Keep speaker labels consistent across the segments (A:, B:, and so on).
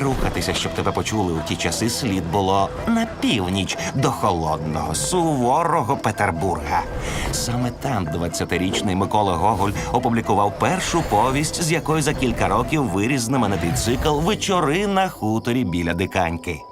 A: Рухатися, щоб тебе почули у ті часи, слід було на північ до холодного, суворого Петербурга. Саме там 20-річний Микола Гоголь опублікував першу повість, з якої за кілька років виріс знаменитий цикл Вечори на хуторі біля диканьки.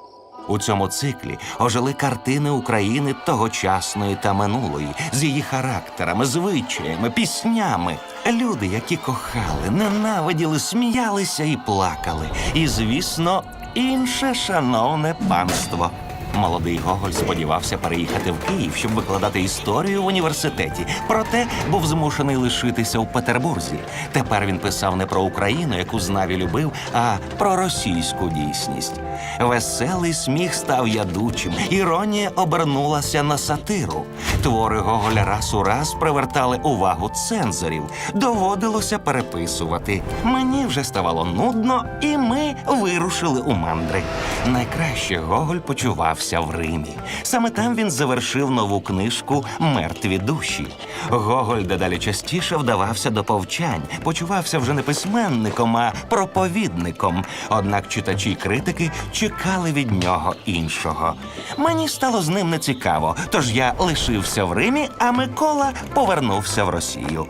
A: У цьому циклі ожили картини України тогочасної та минулої з її характерами, звичаями, піснями. Люди, які кохали, ненавиділи, сміялися і плакали. І, звісно, інше шановне панство. Молодий Гоголь сподівався переїхати в Київ, щоб викладати історію в університеті. Проте був змушений лишитися у Петербурзі. Тепер він писав не про Україну, яку знав і любив, а про російську дійсність. Веселий сміх став ядучим, іронія обернулася на сатиру. Твори Гоголя раз у раз привертали увагу цензорів. Доводилося переписувати. Мені вже ставало нудно, і ми вирушили у мандри. Найкраще Гоголь почувався в Римі. Саме там він завершив нову книжку Мертві душі. Гоголь дедалі частіше вдавався до повчань, почувався вже не письменником, а проповідником. Однак читачі й критики чекали від нього іншого. Мені стало з ним нецікаво, тож я лишився в Римі, а Микола повернувся в Росію.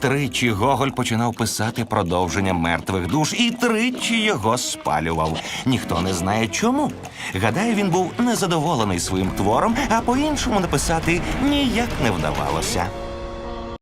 A: Тричі Гоголь починав писати продовження мертвих душ, і тричі його спалював. Ніхто не знає чому. Гадаю, він був незадоволений своїм твором, а по-іншому написати ніяк не вдавалося.